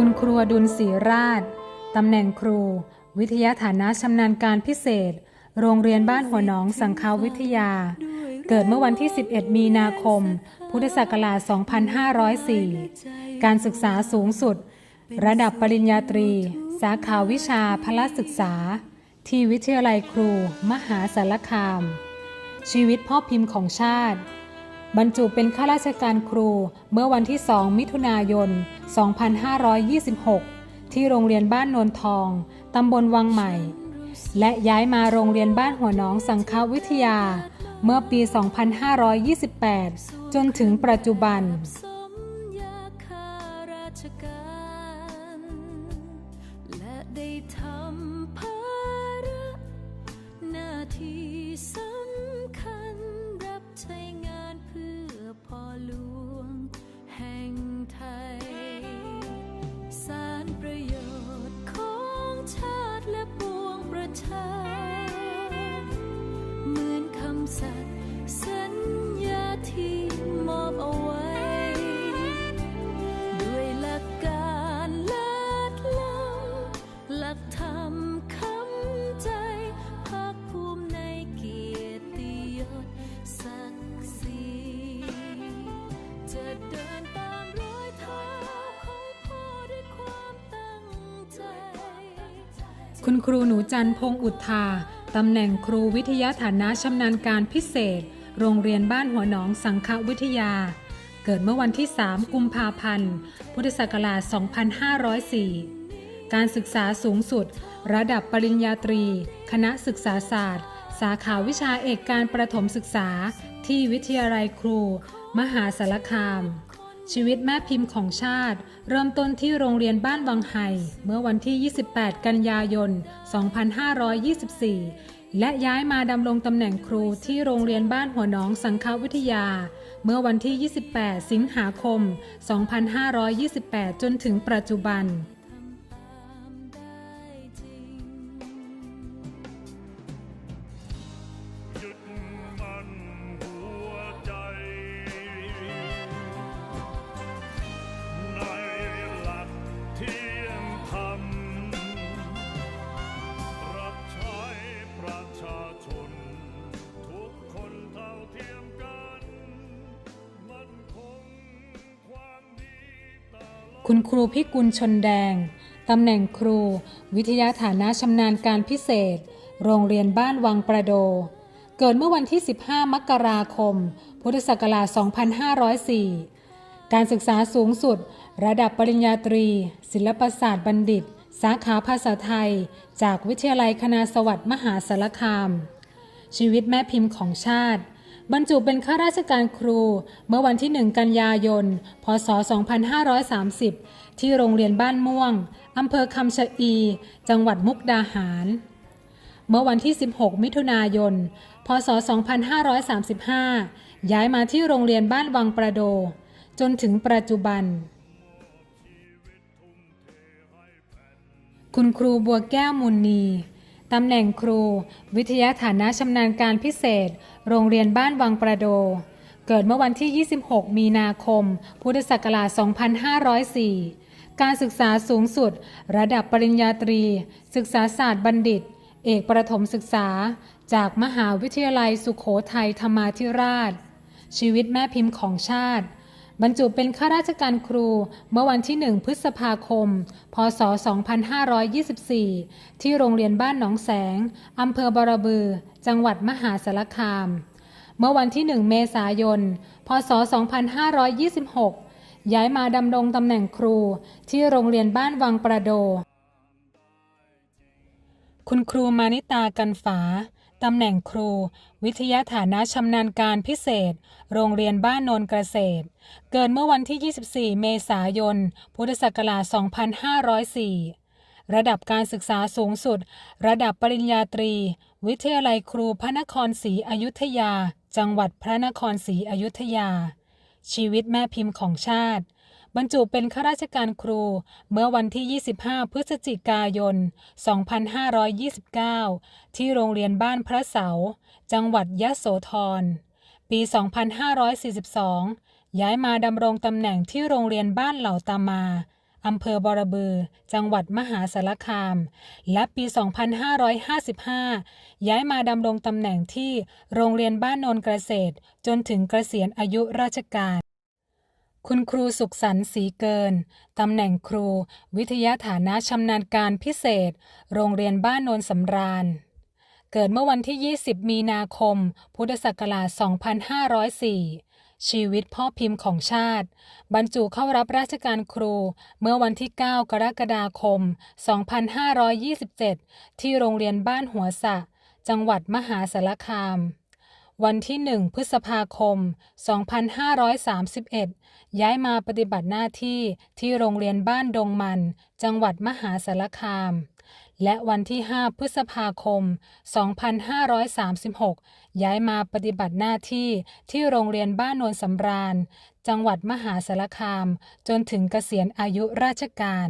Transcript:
คุณครูอดุลศรีราช ตำแหน่งครู วิทยาฐานะชำนาญการพิเศษ โรงเรียนบ้านหัวหนองสังคาวิทยา เกิดเมื่อวันที่ 11 มีนาคม พุทธศักราช 2504 การศึกษาสูงสุด ระดับปริญญาตรี สาขาวิชาพละศึกษา ที่วิทยาลัยครู มหาสารคาม ชีวิตพ่อพิมพ์ของชาติ บรรจุเป็นข้าราชการครูเมื่อวันที่ 2 มิถุนายน 2526 ที่โรงเรียนบ้านโนนทอง ตำบลวังใหม่ และย้ายมาโรงเรียนบ้านหัวน้องสังฆวิทยา เมื่อปี 2528 จนถึงปัจจุบันและได้ทำ คุณครูหนูจันพงอุทาตำแหน่งครูวิทยาฐานะชำนาญการพิเศษ โรงเรียนบ้านหัวหนองสังฆวิทยา เกิดเมื่อวันที่ 3 กุมภาพันธ์ พุทธศักราช 2504 การศึกษาสูงสุด ระดับปริญญาตรี คณะศึกษาศาสตร์ สาขาวิชาเอกการประถมศึกษา ที่วิทยาลัยครู มหาสารคาม ชีวิตแม่พิมพ์ของชาติ เริ่มต้นที่โรงเรียนบ้านวังไห่เมื่อวันที่ 28 กันยายน 2524 และย้ายมาดำรงตำแหน่งครูที่โรงเรียนบ้านหัวหนองสังฆวิทยา เมื่อวันที่ 28 สิงหาคม 2528 จนถึงปัจจุบัน คุณครูพิกุลชนแดง ตำแหน่งครู วิทยาฐานะชำนาญการพิเศษ โรงเรียนบ้านวังประโด เกิดเมื่อวันที่ 15 มกราคม พุทธศักราช 2504 การศึกษาสูงสุด ระดับปริญญาตรี ศิลปศาสตร์บัณฑิต สาขาภาษาไทย จากวิทยาลัยคณะสวัสดิ์มหาสารคาม ชีวิตแม่พิมพ์ของชาติ บรรจุเป็นข้าราชการครู เมื่อวันที่ 1 กันยายน พศ 2530 ที่โรงเรียนบ้านม่วง อำเภอคำชะอี จังหวัดมุกดาหาร เมื่อวันที่ 16 มิถุนายน พศ 2535 ย้ายมาที่โรงเรียนบ้านวังประโด จนถึงปัจจุบัน คุณครูบัวแก้วมุนนี ตำแหน่งครู วิทยาฐานะชำนาญการพิเศษ โรงเรียนบ้านวังประโด เกิดเมื่อวันที่ 26 มีนาคม พุทธศักราช 2504 การศึกษาสูงสุด ระดับปริญญาตรี ศึกษาศาสตร์บัณฑิต เอกประถมศึกษา จากมหาวิทยาลัยสุขโขทัยธรรมาธิราช ชีวิตแม่พิมพ์ของชาติ บรรจุเป็นข้าราชการครูเมื่อวันที่ 1 พฤษภาคม พศ 2524 ที่โรงเรียนบ้านหนองแสง อำเภอบรบือ จังหวัดมหาสารคาม เมื่อวันที่ 1 เมษายน พศ 2526 ย้ายมาดำรงตำแหน่งครูที่โรงเรียนบ้านวังประโด คุณครูมานิตากันฝา ตำแหน่งครู วิทยาฐานะชำนาญการพิเศษ โรงเรียนบ้านโนนเกษตร เกิดเมื่อวันที่ 24 เมษายน พุทธศักราช 2504 ระดับการศึกษาสูงสุด ระดับปริญญาตรี วิทยาลัยครูพระนครศรีอยุธยา จังหวัดพระนครศรีอยุธยา ชีวิตแม่พิมพ์ของชาติ บรรจุเป็นข้าราชการครู เมื่อวันที่ 25 พฤศจิกายน 2529 ที่โรงเรียนบ้านพระเสา จังหวัดยะโสธร ปี 2542 ย้ายมาดำรงตำแหน่งที่โรงเรียนบ้านเหล่าตามาอำเภอบอระบือ จังหวัดมหาสารคาม และปี 2555 ย้ายมาดำรงตำแหน่งที่โรงเรียนบ้านโนนเกษตร จนถึงเกษียณอายุราชการ คุณครูสุขสันต์ศรีเกิน ตำแหน่งครู วิทยาฐานะชำนาญการพิเศษ โรงเรียนบ้านโนนสำราญ เกิดเมื่อวันที่ 20 มีนาคม พุทธศักราช 2504 ชีวิตพ่อพิมพ์ของชาติ บรรจุเข้ารับราชการครู เมื่อวันที่ 9 กรกฎาคม 2527 ที่โรงเรียนบ้านหัวสะ จังหวัดมหาสารคาม วันที่1พฤษภาคม 2531 ย้ายมาปฏิบัติหน้าที่ที่โรงเรียนบ้านดงมัน จังหวัดมหาสารคาม และวันที่ 5 พฤษภาคม 2536 ย้ายมาปฏิบัติหน้าที่ที่โรงเรียนบ้านโนนสำราญ จังหวัดมหาสารคาม จนถึงเกษียณอายุราชการ